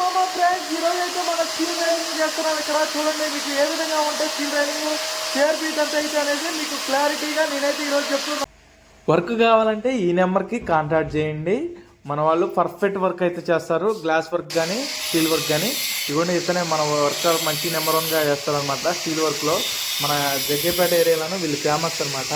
మామ ఫ్రెండ్స్ ఈరోజు అయితే మన స్టీల్ రైలింగ్ చేస్తున్నాను ఇక్కడ చూడండి మీకు ఏ విధంగా ఉంటే స్టీల్ రైలింగ్ షేర్ బీట్ అంత అయితే అనేది మీకు క్లారిటీగా నేనైతే ఈరోజు చెప్తున్నాను వర్క్ కావాలంటే ఈ నెంబర్కి కాంటాక్ట్ చేయండి. మన వాళ్ళు పర్ఫెక్ట్ వర్క్ అయితే చేస్తారు. గ్లాస్ వర్క్ కానీ స్టీల్ వర్క్ కానీ ఇవన్నీ ఇతనే మన వర్కర్ మంచి నెంబర్ వన్గా చేస్తారనమాట స్టీల్ వర్క్లో మన జగ్గేపేట ఏరియాలోనూ వీళ్ళు ఫేమస్ అనమాట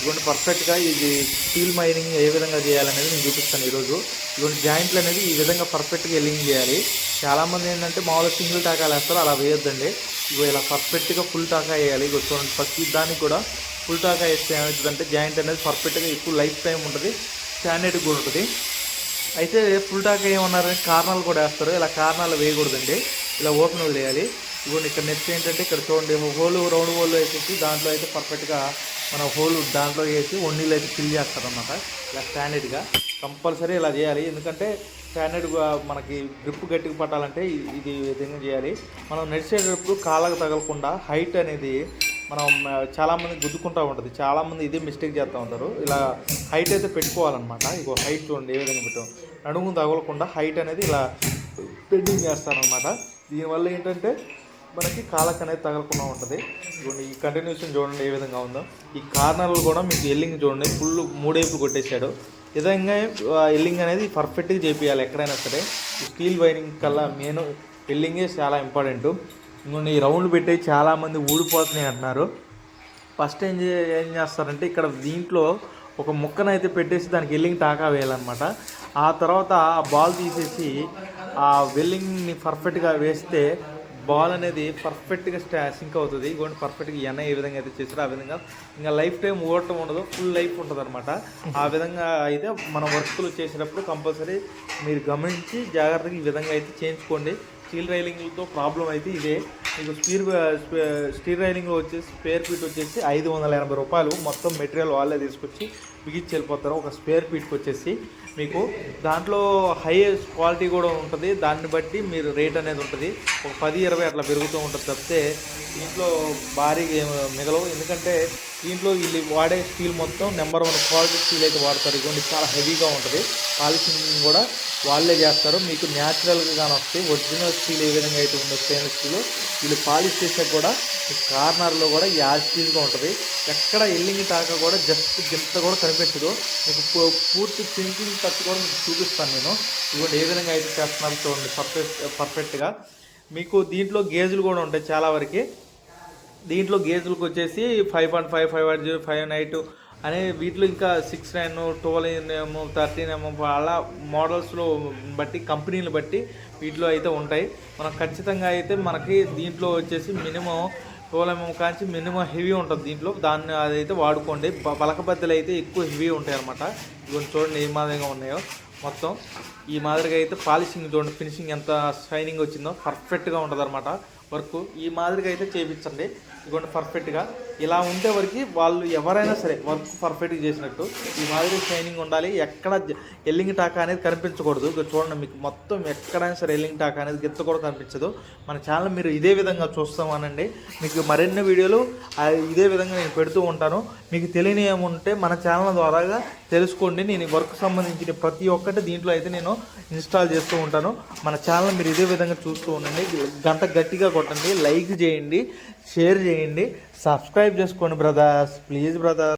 ఇటువంటి పర్ఫెక్ట్గా ఇది స్టీల్ మైనింగ్ ఏ విధంగా చేయాలనేది నేను చూపిస్తాను ఈరోజు. ఇటువంటి జాయింట్లు అనేది ఈ విధంగా పర్ఫెక్ట్గా ఎలింగ్ చేయాలి. చాలామంది ఏంటంటే మామూలుగా సింగిల్ టాకాలు వేస్తారు అలా వేయొద్దండి. ఇగో ఇలా పర్ఫెక్ట్గా ఫుల్ టాకా వేయాలి. ఇగో చూడండి ప్రతి దానికి కూడా ఫుల్ టాకా వేస్తే ఏమవుతుందంటే జాయింట్ అనేది పర్ఫెక్ట్గా ఎక్కువ లైఫ్ టైం ఉంటుంది స్టాండర్డ్ కూడా ఉంటుంది. అయితే ఫుల్ టాక్ ఏమన్నారని కారణాలు కూడా వేస్తారు. ఇలా కారణాలు వేయకూడదండి. ఇలా ఓపెన్ వదిలేయాలి ఇవ్వండి ఇక్కడ నెక్స్ట్ ఏంటంటే ఇక్కడ చూడండి హోల్ రౌండ్ హోల్ వేసేసి దాంట్లో అయితే పర్ఫెక్ట్గా మన హోల్ దాంట్లో వేసి ఒన్నీళ్ళు అయితే ఫిల్ చేస్తారనమాట ఇలా స్టాండర్డ్గా కంపల్సరీ ఇలా చేయాలి. ఎందుకంటే స్టాండర్డ్గా మనకి గ్రిప్ గట్టిగా పట్టాలంటే ఇది విధంగా చేయాలి. మనం నడిచేటప్పుడు కాళ్ళకు తగలకుండా హైట్ అనేది మనం చాలామంది గుద్దుకుంటూ ఉంటుంది. చాలామంది ఇదే మిస్టేక్ చేస్తూ ఉంటారు. ఇలా హైట్ అయితే పెట్టుకోవాలన్నమాట. ఇగో హైట్ చూడండి ఏ విధంగా పెట్టాం. నడుము తగలకుండా హైట్ అనేది ఇలా పెండింగ్ చేస్తానమాట దీనివల్ల ఏంటంటే మనకి కాళ్ళకు అనేది తగలకుండా ఉంటుంది. చూడండి ఈ కంటిన్యూషన్ చూడండి ఏ విధంగా ఉందో. ఈ కార్నర్లు కూడా మీకు ఎల్లింగ్ చూడండి ఫుల్ మూడేపులు కొట్టేశాడు. ఈ విధంగా ఎల్లింగ్ అనేది పర్ఫెక్ట్గా చేపియాలి ఎక్కడైనా సరే. స్టీల్ వైరింగ్ కల్లా మెయిన్ ఎల్లింగే చాలా ఇంపార్టెంట్ ఇంకొన్ని రౌండ్ పెట్టి చాలామంది ఊడిపోతున్నాయి అంటున్నారు. ఫస్ట్ ఏం చే ఏం చేస్తారంటే ఇక్కడ దీంట్లో ఒక ముక్కను అయితే పెట్టేసి దానికి వెల్లింగ్ టాకా వేయాలన్నమాట. ఆ తర్వాత ఆ బాల్ తీసేసి ఆ వెల్లింగ్ని పర్ఫెక్ట్గా వేస్తే బాల్ అనేది పర్ఫెక్ట్గా స్టా సింక్ అవుతుంది. ఇంకోటి పర్ఫెక్ట్గా ఎన్న ఏ విధంగా అయితే చేసారో ఆ విధంగా. ఇంకా లైఫ్ టైం ఓడటం ఉండదు ఫుల్ లైఫ్ ఉంటుంది అనమాట ఆ విధంగా అయితే మన వర్క్లు చేసేటప్పుడు కంపల్సరీ మీరు గమనించి జాగ్రత్తగా ఈ విధంగా అయితే చేయించుకోండి. స్టీల్ రైలింగ్లతో ప్రాబ్లం అయితే ఇదే. మీకు స్టీల్ స్టీల్ రైలింగ్లో వచ్చేసి స్పేర్ ఫీట్ వచ్చేసి ఐదు వందల ఎనభై రూపాయలు. మొత్తం మెటీరియల్ వాళ్ళే తీసుకొచ్చి బిగించి వెళ్ళిపోతారు. ఒక స్పేర్ ఫీట్కి వచ్చేసి మీకు దాంట్లో హైయెస్ట్ క్వాలిటీ కూడా ఉంటుంది. దాన్ని బట్టి మీరు రేట్ అనేది ఉంటుంది. ఒక పది ఇరవై అట్లా పెరుగుతూ ఉంటుంది తప్పితే దీంట్లో భారీగా మిగలవు. ఎందుకంటే దీంట్లో వీళ్ళు వాడే స్టీల్ మొత్తం నెంబర్ వన్ క్వాలిటీ స్టీల్ అయితే వాడతారు. ఇదిగోండి చాలా హెవీగా ఉంటుంది. పాలిషింగ్ కూడా వాళ్ళే చేస్తారు. మీకు న్యాచురల్గా కానీ వస్తాయి ఒరిజినల్ స్టీల్ ఏ విధంగా అయితే ఉందో స్టెయిన్లెస్ స్టీల్ వీళ్ళు పాలిష్ చేసే కూడా కార్నర్లో కూడా యాజ్ స్టీల్గా ఉంటుంది. ఎక్కడ ఎల్లింగ్ తాక కూడా జస్ట్ గింత కూడా కనిపించదు. మీకు పూ- పూర్తి థింకింగ్ టచ్ కూడా మీకు చూపిస్తాను నేను. ఇవ్వండి ఏ విధంగా అయితే చేస్తున్నారో చూడండి పర్ఫెక్ట్ పర్ఫెక్ట్గా. మీకు దీంట్లో గేజులు కూడా ఉంటాయి చాలా వరకు. దీంట్లో గేజ్లకు వచ్చేసి five point five five eight zero five night అనే వీటిలో ఇంకా సిక్స్ నైన్ ట్వెల్వ్ ఏమో థర్టీన్ ఏమో అలా మోడల్స్లో బట్టి కంపెనీలు బట్టి వీటిలో అయితే ఉంటాయి. మనం ఖచ్చితంగా అయితే మనకి దీంట్లో వచ్చేసి మినిమం ట్వెల్వ్ ఎంఎం కాంచి మినిమం హెవీ ఉంటుంది దీంట్లో. దాన్ని అదైతే వాడుకోండి. బలకబద్దలు అయితే ఎక్కువ హెవీ ఉంటాయి అనమాట ఇవన్నీ చూడండి ఏ మాదిరిగా ఉన్నాయో. మొత్తం. ఈ మాదిరిగా అయితే పాలిషింగ్ చూడండి ఫినిషింగ్ ఎంత షైనింగ్ వచ్చిందో పర్ఫెక్ట్గా ఉంటుంది అనమాట వర్క్. ఈ మాదిరిగా అయితే చేయించండి ఇదిగోండి పర్ఫెక్ట్గా. ఇలా ఉండే వరకు వాళ్ళు ఎవరైనా సరే వర్క్ పర్ఫెక్ట్గా చేసినట్టు ఈ మాదిరి షైనింగ్ ఉండాలి. ఎక్కడ ఎల్లింగ్ టాకా అనేది కనిపించకూడదు. ఇక చూడండి మీకు మొత్తం ఎక్కడైనా సరే ఎల్లింగ్ టాకా అనేది గిత్త కూడా కనిపించదు. మన ఛానల్ మీరు ఇదే విధంగా చూస్తామనండి. మీకు మరిన్ని వీడియోలు ఇదే విధంగా నేను పెడుతూ ఉంటాను. మీకు తెలియని ఏముంటే మన ఛానల్ ద్వారాగా తెలుసుకోండి. నేను వర్క్ సంబంధించిన ప్రతి ఒక్కటి దీంట్లో అయితే నేను ఇన్స్టాల్ చేస్తూ ఉంటాను. మన ఛానల్ మీరు ఇదే విధంగా చూస్తూ ఉండండి. గంట గట్టిగా కొట్టండి. లైక్ చేయండి. షేర్ చేయండి. సబ్స్క్రైబ్ చేసుకోండి బ్రదర్స్. Please brother.